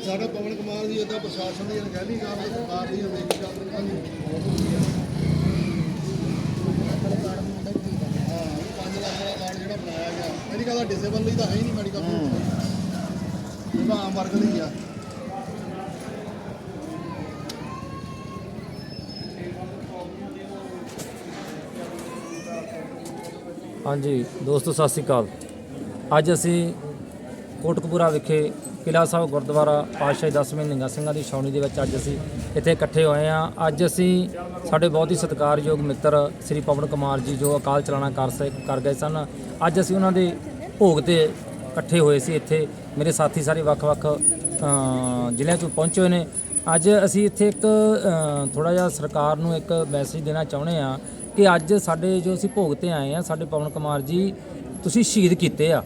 ਸਾਡਾ ਪਵਨ ਕੁਮਾਰ ਜੀ ਇਦਾਂ ਪ੍ਰਸ਼ਾਸਨ ਦੀ ਅਣਗਹਿਲੀ ਕਾਰਨ ਸਰਕਾਰ ਦੀ ਅਣਦੇਖੀ ਕਾਰਨ ਉਹਨਾਂ ਦੀ ਮੌਤ ਹੋਈ ਹੈ ਹਾਂ 5 ਲੱਖ ਦਾ ਕਾਰਡ ਜਿਹੜਾ ਬਣਾਇਆ ਗਿਆ ਮੈਡੀਕਲ ਦਾ ਡਿਸੇਬਲ ਲਈ ਤਾਂ ਹੈ ਹੀ ਨਹੀਂ ਮੈਡੀਕਲ ਇਹ ਤਾਂ ਆਮ ਵਰਗ ਲਈ ਆ। ਹਾਂਜੀ ਦੋਸਤੋ ਸਤਿ ਸ੍ਰੀ ਅਕਾਲ। ਅੱਜ ਅਸੀਂ ਕੋਟਕਪੂਰਾ ਵਿਖੇ ਕਿਲਾ ਸਾਹਿਬ ਗੁਰਦੁਆਰਾ ਪਾਤਸ਼ਾਹੀ ਦਸਵੇਂ ਨਿੰਗਾ ਸਿੰਘਾਂ ਦੀ ਛਾਉਣੀ ਦੇ ਵਿੱਚ ਅੱਜ ਅਸੀਂ ਇੱਥੇ ਇਕੱਠੇ ਹੋਏ ਹਾਂ। ਅੱਜ ਅਸੀਂ ਸਾਡੇ ਬਹੁਤ ਹੀ ਸਤਿਕਾਰਯੋਗ ਮਿੱਤਰ ਸ੍ਰੀ ਪਵਨ ਕੁਮਾਰ ਜੀ ਜੋ ਅਕਾਲ ਚਲਾਣਾ ਕਰ ਸ- ਕਰ ਗਏ ਸਨ। ਅੱਜ ਅਸੀਂ ਉਹਨਾਂ ਦੇ ਭੋਗ ਤੇ ਇਕੱਠੇ ਹੋਏ ਸੀ ਇੱਥੇ। ਮੇਰੇ ਸਾਥੀ ਸਾਰੇ ਵੱਖ-ਵੱਖ ਜ਼ਿਲ੍ਹਿਆਂ ਚੋਂ ਪਹੁੰਚੇ ਹੋਏ ਨੇ। ਅੱਜ ਅਸੀਂ ਇੱਥੇ ਇੱਕ ਥੋੜਾ ਜਿਹਾ ਸਰਕਾਰ ਨੂੰ ਇੱਕ ਮੈਸੇਜ ਦੇਣਾ ਚਾਹੁੰਦੇ ਆ ਕਿ ਅੱਜ ਸਾਡੇ ਜੋ ਅਸੀਂ ਭੋਗ ਤੇ ਆਏ ਆ ਸਾਡੇ ਪਵਨ ਕੁਮਾਰ ਜੀ, ਤੁਸੀਂ ਸ਼ਹੀਦ ਕੀਤੇ ਆ।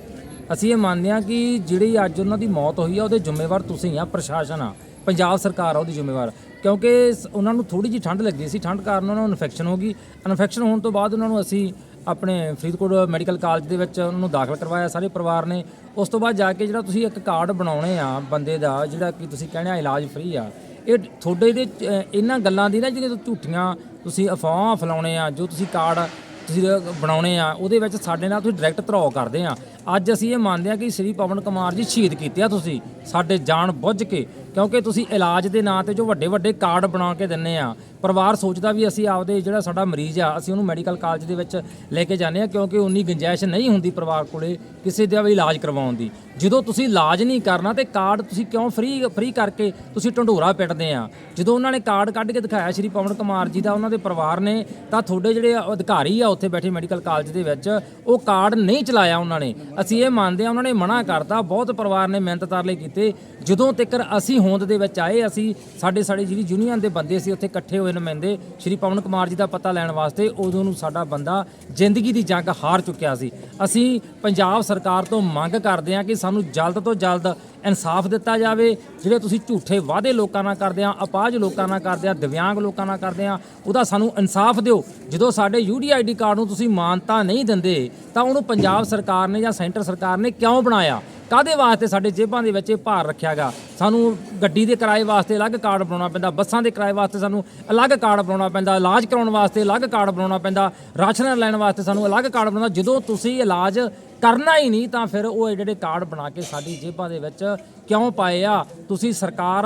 ਅਸੀਂ ਇਹ ਮੰਨਦੇ ਹਾਂ ਕਿ ਜਿਹੜੀ ਅੱਜ ਉਹਨਾਂ ਦੀ ਮੌਤ ਹੋਈ ਆ, ਉਹਦੇ ਜ਼ਿੰਮੇਵਾਰ ਤੁਸੀਂ ਆ, ਪ੍ਰਸ਼ਾਸਨ ਆ। ਪੰਜਾਬ ਸਰਕਾਰ ਆ ਉਹਦੀ ਜ਼ਿੰਮੇਵਾਰ। ਕਿਉਂਕਿ ਸ- ਉਹਨਾਂ ਨੂੰ ਥੋੜੀ ਜਿਹੀ ਠੰਡ ਲੱਗੀ ਸੀ। ਠੰਡ ਕਾਰਨ ਉਹਨਾਂ ਨੂੰ ਇਨਫੈਕਸ਼ਨ ਹੋ ਗਈ। ਇਨਫੈਕਸ਼ਨ ਹੋਣ ਤੋਂ ਬਾਅਦ ਉਹਨਾਂ ਨੂੰ ਅਸੀਂ ਆਪਣੇ ਫਰੀਦਕੋਟ ਮੈਡੀਕਲ ਕਾਲਜ ਦੇ ਵਿੱਚ ਉਹਨਾਂ ਨੂੰ ਦਾਖਲ ਕਰਵਾਇਆ ਸਾਰੇ ਪਰਿਵਾਰ ਨੇ। ਉਸ ਤੋਂ ਬਾਅਦ ਜਾ ਕੇ ਜਿਹੜਾ ਤੁਸੀਂ ਇੱਕ ਕਾਰਡ ਬਣਾਉਣੇ ਆ ਬੰਦੇ ਦਾ, ਜਿਹੜਾ ਕਿ ਤੁਸੀਂ ਕਹਿੰਦੇ ਆ ਇਲਾਜ ਫ੍ਰੀ ਆ, ਇਹ ਤੁਹਾਡੇ ਦੇ ਇਹਨਾਂ ਗੱਲਾਂ ਦੀ ਨਾ ਜਿਹੜੀਆਂ ਝੂਠੀਆਂ ਤੁਸੀਂ ਅਫਵਾਹਾਂ ਫੈਲਾਉਣੇ ਆ, ਜੋ ਤੁਸੀਂ ਕਾਰਡ ਤੁਸੀਂ ਬਣਾਉਣੇ ਆ, ਉਹਦੇ ਵਿੱਚ ਸਾਡੇ ਨਾਲ ਤੁਸੀਂ ਡਾਇਰੈਕਟ ਧਰੋ ਕਰਦੇ ਆ। ਅੱਜ ਅਸੀਂ ਇਹ ਮੰਨਦੇ ਆ ਕਿ ਸ੍ਰੀ ਪਵਨ ਕੁਮਾਰ ਜੀ ਸ਼ਹੀਦ ਕੀਤੇ ਆ ਤੁਸੀਂ। ਸਾਡੇ ਜਾਣ ਬੁੱਝ ਕੇ ਕਿਉਂਕਿ ਤੁਸੀਂ ਇਲਾਜ ਦੇ ਨਾਂ ਤੇ ਜੋ ਵੱਡੇ ਵੱਡੇ ਕਾਰਡ ਬਣਾ ਕੇ ਦਿੰਨੇ ਆ, ਪਰਿਵਾਰ ਸੋਚਦਾ ਵੀ ਅਸੀਂ ਆਪਦੇ ਜਿਹੜਾ ਸਾਡਾ ਮਰੀਜ਼ ਆ, ਅਸੀਂ ਉਹਨੂੰ ਮੈਡੀਕਲ ਕਾਲਜ ਦੇ ਵਿੱਚ ਲੈ ਕੇ ਜਾਂਦੇ ਆ ਕਿਉਂਕਿ ਉਨੀ ਗੁੰਜਾਇਸ਼ ਨਹੀਂ ਹੁੰਦੀ ਪਰਿਵਾਰ ਕੋਲੇ ਕਿਸੇ ਦਾ ਵੀ ਇਲਾਜ ਕਰਵਾਉਣ ਦੀ। ਜਦੋਂ ਤੁਸੀਂ ਇਲਾਜ ਨਹੀਂ ਕਰਨਾ ਤੇ ਕਾਰਡ ਤੁਸੀਂ ਕਿਉਂ ਫ੍ਰੀ ਫ੍ਰੀ ਕਰਕੇ ਤੁਸੀਂ ਢੰਡੋਰਾ ਪਿੱਟਦੇ ਆ? ਜਦੋਂ ਉਹਨਾਂ ਨੇ ਕਾਰਡ ਕੱਢ ਕੇ ਦਿਖਾਇਆ ਸ਼੍ਰੀ ਪਵਨ ਕੁਮਾਰ ਜੀ ਦਾ, ਉਹਨਾਂ ਦੇ ਪਰਿਵਾਰ ਨੇ, ਤਾਂ ਤੁਹਾਡੇ ਜਿਹੜੇ ਅਧਿਕਾਰੀ ਆ ਉੱਥੇ ਬੈਠੇ ਮੈਡੀਕਲ ਕਾਲਜ ਦੇ ਵਿੱਚ, ਉਹ ਕਾਰਡ ਨਹੀਂ ਚਲਾਇਆ ਉਹਨਾਂ ਨੇ। ਅਸੀਂ ਇਹ ਮੰਨਦੇ ਆ, ਉਹਨਾਂ ਨੇ ਮਨਾ ਕਰਤਾ, ਬਹੁਤ ਪਰਿਵਾਰ ਨੇ ਮਿਹਨਤ ਤਰਲੇ ਕੀਤੇ। ਜਦੋਂ ਤੱਕ ਅਸੀਂ ਹੋਂਦ ਦੇ ਵਿੱਚ ਆਏ। ਅਸੀਂ ਸਾਡੇ ਸਾਡੇ ਜਿਹੜੀ ਯੂਨੀਅਨ ਦੇ ਬੰਦੇ ਸੀ, ਉੱਥੇ ਇਕੱਠੇ ਹੋਏ ਨੁਮਾਇੰਦੇ ਸ਼੍ਰੀ ਪਵਨ ਕੁਮਾਰ ਜੀ ਦਾ ਪਤਾ ਲੈਣ ਵਾਸਤੇ ਉਦੋਂ ਨੂੰ ਸਾਡਾ ਬੰਦਾ ਜ਼ਿੰਦਗੀ ਦੀ ਜੰਗ ਹਾਰ ਚੁੱਕਿਆ ਸੀ। ਅਸੀਂ ਪੰਜਾਬ ਸਰਕਾਰ ਤੋਂ ਮੰਗ ਕਰਦੇ ਹਾਂ ਕਿ ਸਾਨੂੰ ਜਲਦ ਤੋਂ ਜਲਦ ਇਨਸਾਫ ਦਿੱਤਾ ਜਾਵੇ ਜਿਹੜੇ ਤੁਸੀਂ ਝੂਠੇ ਵਾਅਦੇ ਲੋਕਾਂ ਨਾਲ ਕਰਦੇ ਆ, ਅਪਾਜ ਲੋਕਾਂ ਨਾਲ ਕਰਦੇ ਆ, ਦਿਵਿਆਂਗ ਲੋਕਾਂ ਨਾਲ ਕਰਦੇ ਆ, ਉਹਦਾ ਸਾਨੂੰ ਇਨਸਾਫ ਦਿਓ। ਜਦੋਂ ਸਾਡੇ ਯੂਡੀਆਈਡੀ ਕਾਰਡ ਨੂੰ ਤੁਸੀਂ ਮਾਨਤਾ ਨਹੀਂ ਦਿੰਦੇ, ਤਾਂ ਉਹਨੂੰ ਪੰਜਾਬ ਸਰਕਾਰ ਨੇ ਜਾਂ ਸੈਂਟਰ ਸਰਕਾਰ ਨੇ ਕਿਉਂ ਬਣਾਇਆ? ਕਾਦੇ ਵਾਸਤੇ ਸਾਡੇ ਜੇਬਾਂ ਦੇ ਵਿੱਚ ਇਹ ਭਾਰ ਰੱਖਿਆਗਾ ਸਾਨੂੰ ਗੱਡੀ ਦੇ ਕਿਰਾਏ ਵਾਸਤੇ ਅਲੱਗ ਕਾਰਡ ਬਣਾਉਣਾ ਪੈਂਦਾ, ਬੱਸਾਂ ਦੇ ਕਿਰਾਏ ਵਾਸਤੇ ਸਾਨੂੰ ਅਲੱਗ ਕਾਰਡ ਬਣਾਉਣਾ ਪੈਂਦਾ, ਇਲਾਜ ਕਰਾਉਣ ਵਾਸਤੇ ਅਲੱਗ ਕਾਰਡ ਬਣਾਉਣਾ ਪੈਂਦਾ, ਰਾਸ਼ਨ ਲੈਣ ਵਾਸਤੇ ਸਾਨੂੰ ਅਲੱਗ ਕਾਰਡ ਬਣਾਉਣਾ ਜਦੋਂ ਤੁਸੀਂ ਇਲਾਜ ਕਰਨਾ ਹੀ ਨਹੀਂ ਤਾਂ ਫਿਰ ਉਹ ਜਿਹੜੇ ਕਾਰਡ ਬਣਾ ਕੇ ਸਾਡੀ ਜੇਬਾਂ ਦੇ ਵਿੱਚ ਕਿਉਂ ਪਾਏ ਆ? ਤੁਸੀਂ ਸਰਕਾਰ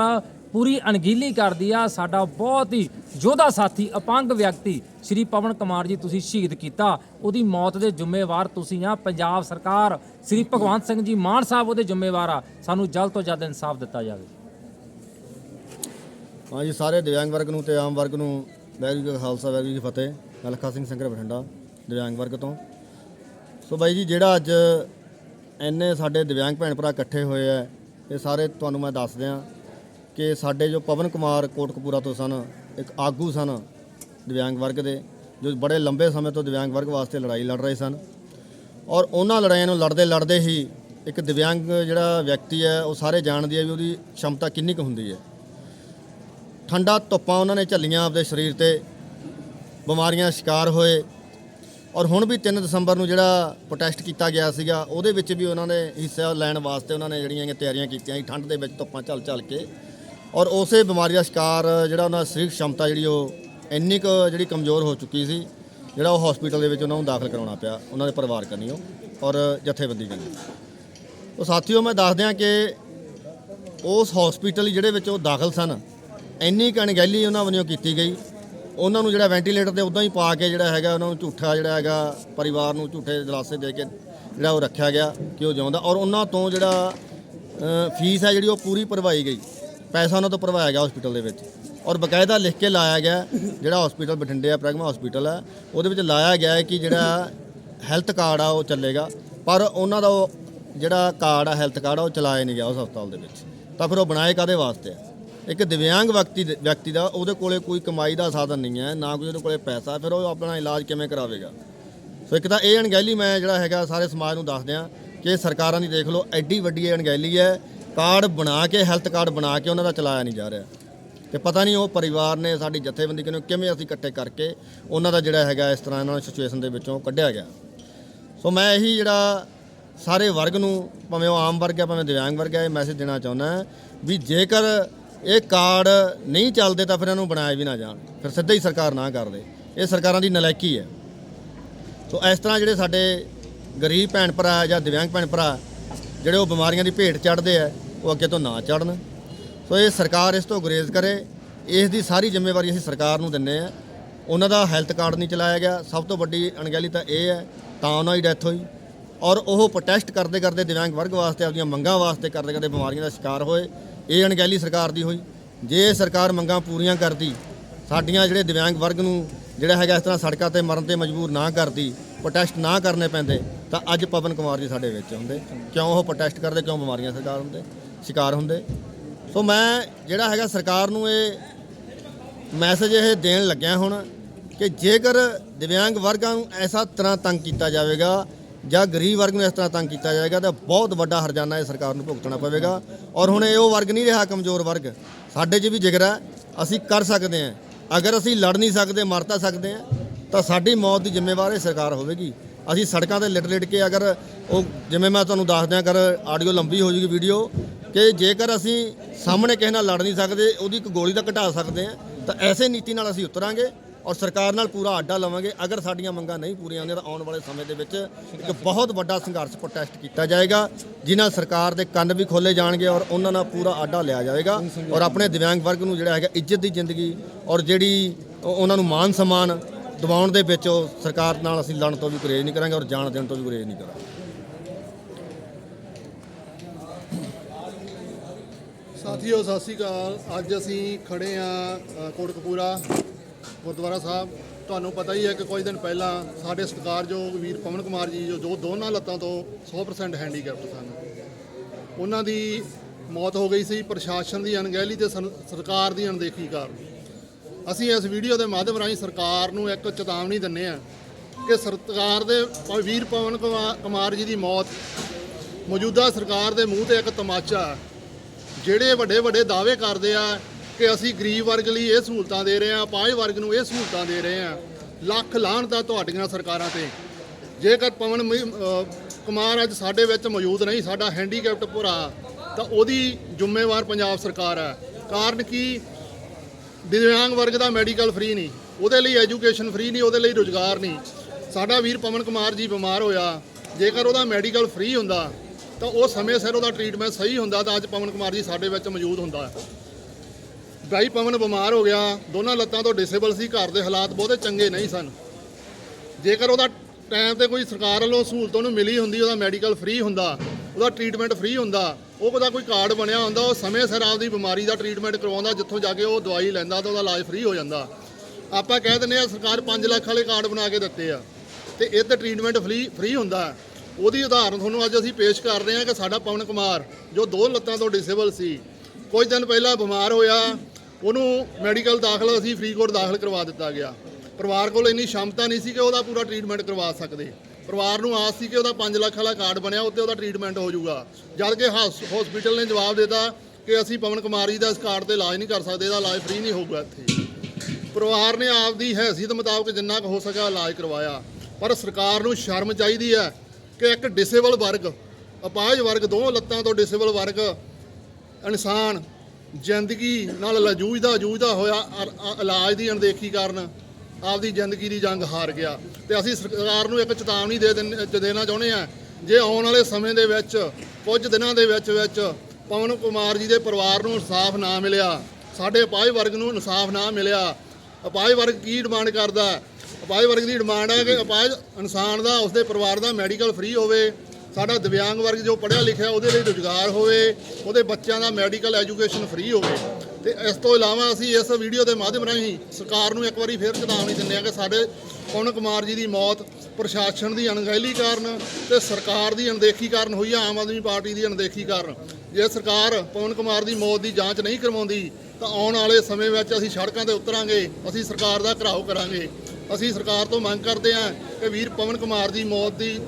ਪੂਰੀ ਅਣਗੀਲੀ ਕਰਦੀ ਆ। ਸਾਡਾ ਬਹੁਤ ਹੀ ਯੋਧਾ ਸਾਥੀ, ਅਪੰਗ ਵਿਅਕਤੀ ਸ਼੍ਰੀ ਪਵਨ ਕੁਮਾਰ ਜੀ ਤੁਸੀਂ ਸ਼ਹੀਦ ਕੀਤਾ। ਉਹਦੀ ਮੌਤ ਦੇ ਜ਼ਿੰਮੇਵਾਰ ਤੁਸੀਂ ਆ। ਪੰਜਾਬ ਸਰਕਾਰ ਸ਼੍ਰੀ ਭਗਵੰਤ ਸਿੰਘ ਜੀ ਮਾਨ ਸਾਹਿਬ ਉਹਦੇ ਜ਼ਿੰਮੇਵਾਰ ਆ। ਸਾਨੂੰ ਜਲਦ ਤੋਂ ਜਲਦ ਇਨਸਾਫ ਦਿੱਤਾ ਜਾਵੇ। ਹਾਂਜੀ ਸਾਰੇ ਦਿਵਿਆਂਗ ਵਰਗ ਨੂੰ ਤੇ ਆਮ ਵਰਗ ਨੂੰ ਵਾਹਿਗੁਰੂ ਖਾਲਸਾ ਵਾਹਿਗੁਰੂ ਜੀ ਫਤਿਹ। ਮੈਂ ਲੱਖਾ ਸਿੰਘ ਸੰਗਰ ਬਠਿੰਡਾ, ਦਿਵਿਆਂਗ ਵਰਗ ਤੋਂ। ਸੋ ਬਾਈ ਜੀ, ਜਿਹੜਾ ਅੱਜ ਇੰਨੇ ਸਾਡੇ ਦਿਵਿਆਂਗ ਭੈਣ ਭਰਾ ਇਕੱਠੇ ਹੋਏ ਆ, ਇਹ ਸਾਰੇ ਤੁਹਾਨੂੰ ਮੈਂ ਦੱਸ ਦਿਆਂ ਕਿ ਸਾਡੇ ਜੋ ਪਵਨ ਕੁਮਾਰ ਕੋਟਕਪੂਰਾ ਤੋਂ ਸਨ, ਇੱਕ ਆਗੂ ਸਨ ਦਿਵਿਆਂਗ ਵਰਗ ਦੇ, ਜੋ ਬੜੇ ਲੰਬੇ ਸਮੇਂ ਤੋਂ ਦਿਵਿਆਂਗ ਵਰਗ ਵਾਸਤੇ ਲੜਾਈ ਲੜ ਰਹੇ ਸਨ। ਔਰ ਉਹਨਾਂ ਲੜਾਈਆਂ ਨੂੰ ਲੜਦੇ ਲੜਦੇ ਹੀ ਇੱਕ ਦਿਵਿਆਂਗ ਜਿਹੜਾ ਵਿਅਕਤੀ ਹੈ, ਉਹ ਸਾਰੇ ਜਾਣਦੇ ਆ ਵੀ ਉਹਦੀ ਸ਼ਮਤਾ ਕਿੰਨੀ ਕੁ ਹੁੰਦੀ ਹੈ। ਠੰਡਾ ਧੁੱਪਾਂ ਉਹਨਾਂ ਨੇ ਝੱਲੀਆਂ ਆਪਦੇ ਸਰੀਰ ਤੇ, ਬਿਮਾਰੀਆਂ ਸ਼ਿਕਾਰ ਹੋਏ ਔਰ ਹੁਣ ਵੀ 3 ਦਸੰਬਰ ਨੂੰ ਜਿਹੜਾ ਪ੍ਰੋਟੈਸਟ ਕੀਤਾ ਗਿਆ ਸੀਗਾ, ਉਹਦੇ ਵਿੱਚ ਵੀ ਉਹਨਾਂ ਨੇ ਹਿੱਸਾ ਲੈਣ ਵਾਸਤੇ ਉਹਨਾਂ ਨੇ ਜਿਹੜੀਆਂ ਤਿਆਰੀਆਂ ਕੀਤੀਆਂ ਸੀ, ਠੰਡ ਦੇ ਵਿੱਚ ਧੁੱਪਾਂ ਝੱਲ ਝੱਲ ਕੇ। ਔਰ ਉਸੇ ਬਿਮਾਰੀ ਦਾ ਸ਼ਿਕਾਰ ਜਿਹੜਾ ਉਹਨਾਂ ਦੀ ਸਰੀਰਕ ਸ਼ਮਤਾ ਜਿਹੜੀ ਉਹ ਇੰਨੀ ਕੁ ਜਿਹੜੀ ਕਮਜ਼ੋਰ ਹੋ ਚੁੱਕੀ ਸੀ, ਜਿਹੜਾ ਉਹ ਹਸਪੀਟਲ ਦੇ ਵਿੱਚ ਉਹਨਾਂ ਨੂੰ ਦਾਖਲ ਕਰਾਉਣਾ ਪਿਆ, ਉਹਨਾਂ ਦੇ ਪਰਿਵਾਰ ਕਰਨੀਓ ਔਰ ਜਥੇਬੰਦੀ ਕਰਨੀ ਉਹ ਸਾਥੀਓ, ਮੈਂ ਦੱਸ ਦਿਆਂ ਕਿ ਉਸ ਹਸਪੀਟਲ ਜਿਹੜੇ ਵਿੱਚ ਉਹ ਦਾਖਲ ਸਨ, ਇੰਨੀ ਕੁ ਅਣਗਹਿਲੀ ਉਹਨਾਂ ਵੱਲੋਂ ਕੀਤੀ ਗਈ। ਉਹਨਾਂ ਨੂੰ ਜਿਹੜਾ ਵੈਂਟੀਲੇਟਰ ਤੇ ਉਦਾਂ ਹੀ ਪਾ ਕੇ ਜਿਹੜਾ ਹੈਗਾ, ਉਹਨਾਂ ਨੂੰ ਝੂਠਾ ਜਿਹੜਾ ਹੈਗਾ, ਪਰਿਵਾਰ ਨੂੰ ਝੂਠੇ ਦਿਲਾਸੇ ਦੇ ਕੇ ਜਿਹੜਾ ਉਹ ਰੱਖਿਆ ਗਿਆ ਕਿ ਉਹ ਜਿਉਂਦਾ। ਔਰ ਉਹਨਾਂ ਤੋਂ ਜਿਹੜਾ ਫੀਸ ਹੈ ਜਿਹੜੀ ਉਹ ਪੂਰੀ ਭਰਵਾਈ ਗਈ। ਪੈਸਾ ਉਹਨਾਂ ਤੋਂ ਭਰਵਾਇਆ ਗਿਆ ਹਸਪੀਟਲ ਦੇ ਵਿੱਚ। ਔਰ ਬਕਾਇਦਾ ਲਿਖ ਕੇ ਲਾਇਆ ਗਿਆ, ਜਿਹੜਾ ਹਸਪੀਟਲ ਬਠਿੰਡੇ ਆ, ਪ੍ਰੈਗਮਾ ਹਸਪੀਟਲ ਹੈ ਉਹਦੇ ਵਿੱਚ ਲਾਇਆ ਗਿਆ ਹੈ ਕਿ ਜਿਹੜਾ ਹੈਲਥ ਕਾਰਡ ਆ ਉਹ ਚੱਲੇਗਾ। ਪਰ ਉਹਨਾਂ ਦਾ ਉਹ ਜਿਹੜਾ ਕਾਰਡ ਆ ਹੈਲਥ ਕਾਰਡ ਆ, ਉਹ ਚਲਾਇਆ ਨਹੀਂ ਗਿਆ ਉਸ ਹਸਪਤਾਲ ਦੇ ਵਿੱਚ। ਤਾਂ ਫਿਰ ਉਹ ਬਣਾਏ ਕਾਦੇ ਵਾਸਤੇ ਆ? ਇੱਕ ਦਿਵਿਆਂਗ ਵਿਅਕਤੀ ਵਿਅਕਤੀ ਦਾ, ਉਹਦੇ ਕੋਲੇ ਕੋਈ ਕਮਾਈ ਦਾ ਸਾਧਨ ਨਹੀਂ ਹੈ, ਨਾ ਕੋਈ ਉਹਦੇ ਕੋਲੇ ਪੈਸਾ, ਫਿਰ ਉਹ ਆਪਣਾ ਇਲਾਜ ਕਿਵੇਂ ਕਰਾਵੇਗਾ? ਸੋ ਇੱਕ ਤਾਂ ਇਹ ਅਣਗਹਿਲੀ ਮੈਂ ਜਿਹੜਾ ਹੈਗਾ ਸਾਰੇ ਸਮਾਜ ਨੂੰ ਦੱਸ ਦਿਆਂ ਕਿ ਸਰਕਾਰਾਂ ਦੀ ਦੇਖ ਲਓ, ਐਡੀ ਵੱਡੀ ਇਹ ਅਣਗਹਿਲੀ ਹੈ, ਕਾਰਡ ਬਣਾ ਕੇ, ਹੈਲਥ ਕਾਰਡ ਬਣਾ ਕੇ ਉਹਨਾਂ ਦਾ ਚਲਾਇਆ ਨਹੀਂ ਜਾ ਰਿਹਾ। ਤੇ ਪਤਾ ਨਹੀਂ ਉਹ ਪਰਿਵਾਰ ਨੇ ਸਾਡੀ ਜਥੇਬੰਦੀ ਕਿਨੂੰ ਕਿਵੇਂ ਅਸੀਂ ਇਕੱਠੇ ਕਰਕੇ ਉਹਨਾਂ ਦਾ ਜਿਹੜਾ ਹੈਗਾ ਇਸ ਤਰ੍ਹਾਂ ਇਹਨਾਂ ਸਿਚੁਏਸ਼ਨ ਦੇ ਵਿੱਚੋਂ ਕੱਢਿਆ ਗਿਆ। ਸੋ ਮੈਂ ਇਹੀ ਜਿਹੜਾ ਸਾਰੇ ਵਰਗ ਨੂੰ, ਭਾਵੇਂ ਉਹ ਆਮ ਵਰਗ ਹੈ, ਭਾਵੇਂ ਦਿਵਿਆਂਗ ਵਰਗ ਹੈ, ਇਹ ਮੈਸੇਜ ਦੇਣਾ ਚਾਹੁੰਦਾ ਵੀ ਜੇਕਰ ਇਹ ਕਾਰਡ ਨਹੀਂ ਚੱਲਦੇ ਤਾਂ ਫਿਰ ਇਹਨੂੰ ਬਣਾਏ ਵੀ ਨਾ ਜਾਣ। ਫਿਰ ਸਿੱਧਾ ਹੀ ਸਰਕਾਰ ਨਾ ਕਰਦੇ ਇਹ ਸਰਕਾਰਾਂ ਦੀ ਨਲਾਇਕੀ ਹੈ। ਸੋ ਇਸ ਤਰ੍ਹਾਂ ਜਿਹੜੇ ਸਾਡੇ ਗਰੀਬ ਭੈਣ ਭਰਾ ਜਾਂ ਦਿਵਿਆਂਗ ਭੈਣ ਭਰਾ, ਜਿਹੜੇ ਉਹ ਬਿਮਾਰੀਆਂ ਦੀ ਭੇਟ ਚੜ੍ਹਦੇ ਆ, ਉਹ ਅੱਗੇ ਤੋਂ ਨਾ ਚੜਨ ਸੋ ਇਹ ਸਰਕਾਰ ਇਸ ਤੋਂ ਗੁਰੇਜ਼ ਕਰੇ। ਇਸ ਦੀ ਸਾਰੀ ਜ਼ਿੰਮੇਵਾਰੀ ਅਸੀਂ ਸਰਕਾਰ ਨੂੰ ਦਿੰਨੇ ਆ। ਉਹਨਾਂ ਦਾ ਹੈਲਥ ਕਾਰਡ ਨਹੀਂ ਚਲਾਇਆ ਗਿਆ। ਸਭ ਤੋਂ ਵੱਡੀ ਅਣਗਹਿਲੀ ਤਾਂ ਇਹ ਹੈ, ਤਾਂ ਉਹਨਾਂ ਦੀ ਡੈਥ ਹੋਈ। ਔਰ ਉਹ ਪ੍ਰੋਟੈਸਟ ਕਰਦੇ ਕਰਦੇ ਦਿਵਿਆਂਗ ਵਰਗ ਵਾਸਤੇ ਆਪਦੀਆਂ ਮੰਗਾਂ ਵਾਸਤੇ ਕਰਦੇ ਕਰਦੇ ਬਿਮਾਰੀਆਂ ਦਾ ਸ਼ਿਕਾਰ ਹੋਏ। ਇਹ ਅਣਗਹਿਲੀ ਸਰਕਾਰ ਦੀ ਹੋਈ। ਜੇ ਸਰਕਾਰ ਮੰਗਾਂ ਪੂਰੀਆਂ ਕਰਦੀ, ਸਾਡੀਆਂ ਜਿਹੜੇ ਦਿਵਿਆਂਗ ਵਰਗ ਨੂੰ ਜਿਹੜਾ ਹੈਗਾ ਇਸ ਤਰ੍ਹਾਂ ਸੜਕਾਂ ਤੇ ਮਰਨ ਤੇ ਮਜਬੂਰ ਨਾ ਕਰਦੀ ਪ੍ਰੋਟੈਸਟ ਨਾ ਕਰਨੇ ਪੈਂਦੇ, ਤਾਂ ਅੱਜ ਪਵਨ ਕੁਮਾਰ ਜੀ ਸਾਡੇ ਵਿੱਚ ਹੁੰਦੇ। ਕਿਉਂ ਉਹ ਪ੍ਰੋਟੈਸਟ ਕਰਦੇ, ਕਿਉਂ ਬਿਮਾਰੀਆਂ ਸਰਕਾਰ ਹੁੰਦੇ, ਸ਼ਿਕਾਰ ਹੁੰਦੇ? ਸੋ ਮੈਂ ਜਿਹੜਾ ਹੈਗਾ ਸਰਕਾਰ ਨੂੰ ਇਹ ਮੈਸੇਜ ਇਹ ਦੇਣ ਲੱਗਿਆ ਹੁਣ ਕਿ ਜੇਕਰ ਦਿਵਿਆਂਗ ਵਰਗਾਂ ਨੂੰ ਐਸਾ ਤਰ੍ਹਾਂ ਤੰਗ ਕੀਤਾ ਜਾਵੇਗਾ ਜਾਂ ਗਰੀਬ ਵਰਗ ਨੂੰ ਇਸ ਤਰ੍ਹਾਂ ਤੰਗ ਕੀਤਾ ਜਾਵੇਗਾ ਤਾਂ ਬਹੁਤ ਵੱਡਾ ਹਰਜਾਨਾ ਇਹ ਸਰਕਾਰ ਨੂੰ ਭੁਗਤਣਾ ਪਵੇਗਾ। ਔਰ ਹੁਣ ਇਹ ਉਹ ਵਰਗ ਨਹੀਂ ਰਿਹਾ, ਕਮਜ਼ੋਰ ਵਰਗ। ਸਾਡੇ 'ਚ ਵੀ ਜਿਗਰ ਹੈ, ਅਸੀਂ ਕਰ ਸਕਦੇ ਹਾਂ। ਅਗਰ ਅਸੀਂ ਲੜ ਨਹੀਂ ਸਕਦੇ, ਮਰ ਤਾਂ ਸਕਦੇ ਹਾਂ, ਤਾਂ ਸਾਡੀ ਮੌਤ ਦੀ ਜ਼ਿੰਮੇਵਾਰ ਇਹ ਸਰਕਾਰ ਹੋਵੇਗੀ। ਅਸੀਂ ਸੜਕਾਂ ਤੇ ਲਿਟ ਲਿਟ ਕੇ ਅਗਰ ਉਹ, ਜਿਵੇਂ ਮੈਂ ਤੁਹਾਨੂੰ ਦੱਸ ਦਿਆਂ ਕਰ ਆਡੀਓ ਲੰਬੀ ਹੋ ਜੂਗੀ ਵੀਡੀਓ, ਕਿ ਜੇਕਰ ਅਸੀਂ ਸਾਹਮਣੇ ਕਿਸੇ ਨਾਲ ਲੜ ਨਹੀਂ ਸਕਦੇ, ਉਹਦੀ ਇੱਕ ਗੋਲੀ ਤਾਂ ਘਟਾ ਸਕਦੇ ਹਾਂ, ਤਾਂ ਐਸੇ ਨੀਤੀ ਨਾਲ ਅਸੀਂ ਉਤਰਾਂਗੇ। ਔਰ ਸਰਕਾਰ ਨਾਲ ਪੂਰਾ ਆਡਾ ਲਵਾਂਗੇ। ਅਗਰ ਸਾਡੀਆਂ ਮੰਗਾਂ ਨਹੀਂ ਪੂਰੀਆਂ ਹੁੰਦੀਆਂ ਤਾਂ ਆਉਣ ਵਾਲੇ ਸਮੇਂ ਦੇ ਵਿੱਚ ਇੱਕ ਬਹੁਤ ਵੱਡਾ ਸੰਘਰਸ਼ ਪ੍ਰੋਟੈਸਟ ਕੀਤਾ ਜਾਏਗਾ ਜਿਨ੍ਹਾਂ ਸਰਕਾਰ ਦੇ ਕੰਨ ਵੀ ਖੋਲੇ ਜਾਣਗੇ ਔਰ ਉਹਨਾਂ ਨਾਲ ਪੂਰਾ ਆਡਾ ਲਿਆ ਜਾਏਗਾ ਔਰ ਆਪਣੇ ਦਿਵਿਆਂਗ ਵਰਗ ਨੂੰ ਜਿਹੜਾ ਹੈਗਾ ਇੱਜ਼ਤ ਦੀ ਜ਼ਿੰਦਗੀ ਔਰ ਜਿਹੜੀ ਉਹ- ਉਹਨਾਂ ਨੂੰ ਮਾਨ ਸਨਮਾਨ ਦਿਵਾਉਣ ਦੇ ਵਿੱਚ ਉਹ ਸਰਕਾਰ ਨਾਲ ਅਸੀਂ ਲੜਨ ਤੋਂ ਵੀ ਗੁਰੇਜ਼ ਨਹੀਂ ਕਰਾਂਗੇ ਔਰ ਜਾਣ ਦੇਣ ਤੋਂ ਵੀ ਗੁਰੇਜ਼ ਨਹੀਂ ਕਰਾਂਗੇ। ਸਾਥੀਓ ਸਤਿ ਸ਼੍ਰੀ ਅਕਾਲ। ਅੱਜ ਅਸੀਂ ਖੜੇ ਆ ਕੋਟਕਪੂਰਾ। ਗੁਰਦੁਆਰਾ ਸਾਹਿਬ, ਤੁਹਾਨੂੰ ਪਤਾ ਹੀ ਹੈ ਕਿ ਕੁਝ ਦਿਨ ਪਹਿਲਾਂ ਸਾਡੇ ਸਤਿਕਾਰਯੋਗ ਵੀਰ ਪਵਨ ਕੁਮਾਰ ਜੀ ਜੋ ਦੋਨਾਂ ਲੱਤਾਂ ਤੋਂ 100% ਹੈਂਡੀਕੈਪਟ ਸਨ। ਉਹਨਾਂ ਦੀ ਮੌਤ ਹੋ ਗਈ ਸੀ, ਪ੍ਰਸ਼ਾਸਨ ਦੀ ਅਣਗਹਿਲੀ ਤੇ ਸਰਕਾਰ ਦੀ ਅਣਦੇਖੀ ਕਾਰਨ। ਅਸੀਂ ਇਸ ਵੀਡੀਓ ਦੇ ਮਾਧਿਅਮ ਰਾਹੀਂ ਸਰਕਾਰ ਨੂੰ ਇੱਕ ਚੇਤਾਵਨੀ ਦਿੰਨੇ ਆ ਕਿ ਸਰਕਾਰ ਦੇ ਵੀਰ ਪਵਨ ਕੁਮਾ- ਕੁਮਾਰ ਜੀ ਦੀ ਮੌਤ ਮੌਜੂਦਾ ਸਰਕਾਰ ਦੇ ਮੂੰਹ ਤੇ ਇੱਕ ਤਮਾਚਾ ਹੈ। ਜਿਹੜੇ ਵੱਡੇ ਵੱਡੇ ਦਾਅਵੇ ਕਰਦੇ ਆ ਕਿ ਅਸੀਂ ਗਰੀਬ ਵਰਗ ਲਈ ਇਹ ਸਹੂਲਤਾਂ ਦੇ ਰਹੇ ਹਾਂ, ਅਪਾਹਜ ਵਰਗ ਨੂੰ ਇਹ ਸਹੂਲਤਾਂ ਦੇ ਰਹੇ ਹਾਂ। ਲੱਖ ਲਾਹਣ ਦਾ ਤੁਹਾਡੀਆਂ ਸਰਕਾਰਾਂ ਤੇ। ਜੇਕਰ ਪਵਨ ਕੁਮਾਰ ਅੱਜ ਸਾਡੇ ਵਿੱਚ ਮੌਜੂਦ ਨਹੀਂ, ਸਾਡਾ ਹੈਂਡੀਕੈਪਟ ਭਰਾ, ਤਾਂ ਉਹਦੀ ਜ਼ਿੰਮੇਵਾਰ ਪੰਜਾਬ ਸਰਕਾਰ ਹੈ। ਕਾਰਨ ਕੀ? ਦਿਵਿਆਂਗ ਵਰਗ ਦਾ ਮੈਡੀਕਲ ਫ੍ਰੀ ਨਹੀਂ। ਉਹਦੇ ਲਈ ਐਜੂਕੇਸ਼ਨ ਫ੍ਰੀ ਨਹੀਂ, ਉਹਦੇ ਲਈ ਰੋਜ਼ਗਾਰ ਨਹੀਂ। ਸਾਡਾ ਵੀਰ ਪਵਨ ਕੁਮਾਰ ਜੀ ਬਿਮਾਰ ਹੋਇਆ। ਜੇਕਰ ਉਹਦਾ ਮੈਡੀਕਲ ਫ੍ਰੀ ਹੁੰਦਾ, ਤਾਂ ਉਹ ਸਮੇਂ ਸਿਰ ਉਹਦਾ ਟ੍ਰੀਟਮੈਂਟ ਸਹੀ ਹੁੰਦਾ, ਤਾਂ ਅੱਜ ਪਵਨ ਕੁਮਾਰ ਜੀ ਸਾਡੇ ਵਿੱਚ ਮੌਜੂਦ ਹੁੰਦਾ। ਭਾਈ ਪਵਨ ਬਿਮਾਰ ਹੋ ਗਿਆ, ਦੋਨਾਂ ਲੱਤਾਂ ਤੋਂ ਡਿਸੇਬਲ ਸੀ, ਘਰ ਦੇ ਹਾਲਾਤ ਬਹੁਤੇ ਚੰਗੇ ਨਹੀਂ ਸਨ। ਜੇਕਰ ਉਹਦਾ ਟਾਈਮ ਤੇ ਕੋਈ ਸਰਕਾਰ ਵੱਲੋਂ ਸਹੂਲਤ ਉਹਨੂੰ ਮਿਲੀ ਹੁੰਦੀ, ਉਹਦਾ ਮੈਡੀਕਲ ਫ੍ਰੀ ਹੁੰਦਾ, ਉਹਦਾ ਟ੍ਰੀਟਮੈਂਟ ਫ੍ਰੀ ਹੁੰਦਾ, ਉਹ ਉਹਦਾ ਕੋਈ ਕਾਰਡ ਬਣਿਆ ਹੁੰਦਾ, ਉਹ ਸਮੇਂ ਸਿਰ ਆਪਦੀ ਬਿਮਾਰੀ ਦਾ ਟ੍ਰੀਟਮੈਂਟ ਕਰਵਾਉਂਦਾ, ਜਿੱਥੋਂ ਜਾ ਕੇ ਉਹ ਦਵਾਈ ਲੈਂਦਾ ਤਾਂ ਉਹਦਾ ਇਲਾਜ ਫ੍ਰੀ ਹੋ ਜਾਂਦਾ। ਆਪਾਂ ਕਹਿ ਦਿੰਦੇ ਆ ਸਰਕਾਰ 5 ਲੱਖ ਵਾਲੇ ਕਾਰਡ ਬਣਾ ਕੇ ਦਿੱਤੇ ਆ, ਤੇ ਇਹ ਤਾਂ ਟ੍ਰੀਟਮੈਂਟ ਫ੍ਰੀ ਫ੍ਰੀ ਹੁੰਦਾ ਉਹਦੀ ਉਦਾਹਰਨ ਤੁਹਾਨੂੰ ਅੱਜ ਅਸੀਂ ਪੇਸ਼ ਕਰ ਰਹੇ ਹਾਂ ਕਿ ਸਾਡਾ ਪਵਨ ਕੁਮਾਰ, ਜੋ ਦੋ ਲੱਤਾਂ ਤੋਂ ਡਿਸੇਬਲ ਸੀ, ਕੁਝ ਦਿਨ ਪਹਿਲਾਂ ਬਿਮਾਰ ਹੋਇਆ ਉਹਨੂੰ ਮੈਡੀਕਲ ਦਾਖਲ ਅਸੀਂ ਫਰੀਦਕੋਟ ਦਾਖਲ ਕਰਵਾ ਦਿੱਤਾ ਗਿਆ। ਪਰਿਵਾਰ ਕੋਲ ਇੰਨੀ ਸ਼ਮਤਾ ਨਹੀਂ ਸੀ ਕਿ ਉਹਦਾ ਪੂਰਾ ਟ੍ਰੀਟਮੈਂਟ ਕਰਵਾ ਸਕਦੇ। ਪਰਿਵਾਰ ਨੂੰ ਆਸ ਸੀ ਕਿ ਉਹਦਾ 5 ਲੱਖ ਵਾਲਾ ਕਾਰਡ ਬਣਿਆ ਉੱਤੇ ਉਹਦਾ ਟ੍ਰੀਟਮੈਂਟ ਹੋ ਜਾਊਗਾ। ਜਦ ਕਿ ਹਸਪੀਟਲ ਨੇ ਜਵਾਬ ਦਿੱਤਾ ਕਿ ਅਸੀਂ ਪਵਨ ਕੁਮਾਰ ਜੀ ਦਾ ਇਸ ਕਾਰਡ ਤੇ ਇਲਾਜ ਨਹੀਂ ਕਰ ਸਕਦੇ, ਇਹਦਾ ਇਲਾਜ ਫ੍ਰੀ ਨਹੀਂ ਹੋਊਗਾ ਇੱਥੇ। ਪਰਿਵਾਰ ਨੇ ਆਪਦੀ ਹੈਸੀਅਤ ਮੁਤਾਬਕ ਜਿੰਨਾ ਕੁ ਹੋ ਸਕਿਆ ਇਲਾਜ ਕਰਵਾਇਆ। ਪਰ ਸਰਕਾਰ ਨੂੰ ਸ਼ਰਮ ਚਾਹੀਦੀ ਹੈ ਕਿ ਇੱਕ ਡਿਸੇਬਲ ਵਰਗ, ਅਪਾਹਜ ਵਰਗ ਦੋ ਲੱਤਾਂ ਤੋਂ ਡਿਸੇਬਲ ਵਰਗ ਇਨਸਾਨ ਜ਼ਿੰਦਗੀ ਨਾਲ ਲਜੂਝਦਾ ਜੂਝਦਾ ਹੋਇਆ ਅਰ- ਇਲਾਜ ਦੀ ਅਣਦੇਖੀ ਕਾਰਨ ਆਪਦੀ ਜ਼ਿੰਦਗੀ ਦੀ ਜੰਗ ਹਾਰ ਗਿਆ ਤੇ ਅਸੀਂ ਸਰਕਾਰ ਨੂੰ ਇੱਕ ਚੇਤਾਵਨੀ ਦੇ ਦੇਣ- ਦੇਣਾ ਚਾਹੁੰਦੇ ਹਾਂ, ਜੇ ਆਉਣ ਵਾਲੇ ਸਮੇਂ ਦੇ ਵਿੱਚ, ਕੁਝ ਦਿਨਾਂ ਦੇ ਵਿੱਚ ਵਿੱਚ ਪਵਨ ਕੁਮਾਰ ਜੀ ਦੇ ਪਰਿਵਾਰ ਨੂੰ ਇਨਸਾਫ ਨਾ ਮਿਲਿਆ, ਸਾਡੇ ਅਪਾਹਜ ਵਰਗ ਨੂੰ ਇਨਸਾਫ ਨਾ ਮਿਲਿਆ, ਅਪਾਹਜ ਵਰਗ ਕੀ ਡਿਮਾਂਡ ਕਰਦਾ ਹੈ? ਅਪਾਹਜ ਵਰਗ ਦੀ ਡਿਮਾਂਡ ਹੈ ਕਿ ਅਪਾਹਜ ਇਨਸਾਨ ਦਾ, ਉਸਦੇ ਪਰਿਵਾਰ ਦਾ ਮੈਡੀਕਲ ਫ੍ਰੀ ਹੋਵੇ ਸਾਡਾ ਦਿਵਿਆਂਗ ਵਰਗ ਜੋ ਪੜ੍ਹਿਆ ਲਿਖਿਆ ਉਹਦੇ ਲਈ ਰੁਜ਼ਗਾਰ ਹੋਵੇ, ਉਹਦੇ ਬੱਚਿਆਂ ਦਾ ਮੈਡੀਕਲ ਐਜੂਕੇਸ਼ਨ ਫ੍ਰੀ ਹੋਵੇ। ਤੇ ਇਸ ਤੋਂ ਇਲਾਵਾ ਅਸੀਂ ਇਸ ਵੀਡੀਓ ਦੇ ਮਾਧਿਅਮ ਰਾਹੀਂ ਸਰਕਾਰ ਨੂੰ ਇੱਕ ਵਾਰੀ ਫੇਰ ਚੇਤਾਵਨੀ ਦਿੰਦੇ ਹਾਂ ਕਿ ਸਾਡੇ ਪਵਨ ਕੁਮਾਰ ਜੀ ਦੀ ਮੌਤ ਪ੍ਰਸ਼ਾਸਨ ਦੀ ਅਣਗਹਿਲੀ ਕਾਰਨ ਤੇ ਸਰਕਾਰ ਦੀ ਅਣਦੇਖੀ ਕਾਰਨ ਹੋਈ ਹੈ ਆਮ ਆਦਮੀ ਪਾਰਟੀ ਦੀ ਅਣਦੇਖੀ ਕਾਰਨ। ਜੇ ਸਰਕਾਰ ਪਵਨ ਕੁਮਾਰ ਦੀ ਮੌਤ ਦੀ ਜਾਂਚ ਨਹੀਂ ਕਰਵਾਉਂਦੀ, ਤਾਂ ਆਉਣ ਵਾਲੇ ਸਮੇਂ ਵਿੱਚ ਅਸੀਂ ਸੜਕਾਂ ਤੇ ਉਤਰਾਂਗੇ, ਅਸੀਂ ਸਰਕਾਰ ਦਾ ਘਰਾਓ ਕਰਾਂਗੇ। ਅਸੀਂ ਸਰਕਾਰ ਤੋਂ ਮੰਗ ਕਰਦੇ ਹਾਂ ਕਿ ਵੀਰ ਪਵਨ ਕੁਮਾਰ ਦੀ ਮੌਤ ਦੀ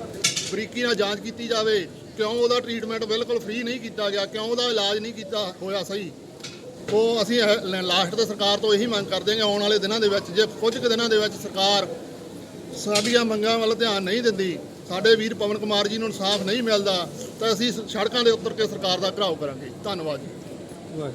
ਬਰੀਕੀ ਨਾਲ ਜਾਂਚ ਕੀਤੀ ਜਾਵੇ, ਕਿਉਂ ਉਹਦਾ ਟ੍ਰੀਟਮੈਂਟ ਬਿਲਕੁਲ ਫ੍ਰੀ ਨਹੀਂ ਕੀਤਾ ਗਿਆ, ਕਿਉਂ ਉਹਦਾ ਇਲਾਜ ਨਹੀਂ ਕੀਤਾ ਹੋਇਆ ਸਹੀ? ਉਹ ਅਸੀਂ ਲਾਸਟ ਤੇ ਸਰਕਾਰ ਤੋਂ ਇਹੀ ਮੰਗ ਕਰਦੇ ਹਾਂ ਆਉਣ ਵਾਲੇ ਦਿਨਾਂ ਦੇ ਵਿੱਚ, ਜੇ ਕੁਝ ਕੁ ਦਿਨਾਂ ਦੇ ਵਿੱਚ ਸਰਕਾਰ ਸਾਡੀਆਂ ਮੰਗਾਂ ਵੱਲ ਧਿਆਨ ਨਹੀਂ ਦਿੰਦੀ, ਸਾਡੇ ਵੀਰ ਪਵਨ ਕੁਮਾਰ ਜੀ ਨੂੰ ਇਨਸਾਫ ਨਹੀਂ ਮਿਲਦਾ, ਤਾਂ ਅਸੀਂ ਸੜਕਾਂ ਦੇ ਉਤਰ ਕੇ ਸਰਕਾਰ ਦਾ ਘਰਾਓ ਕਰਾਂਗੇ। ਧੰਨਵਾਦ ਜੀ।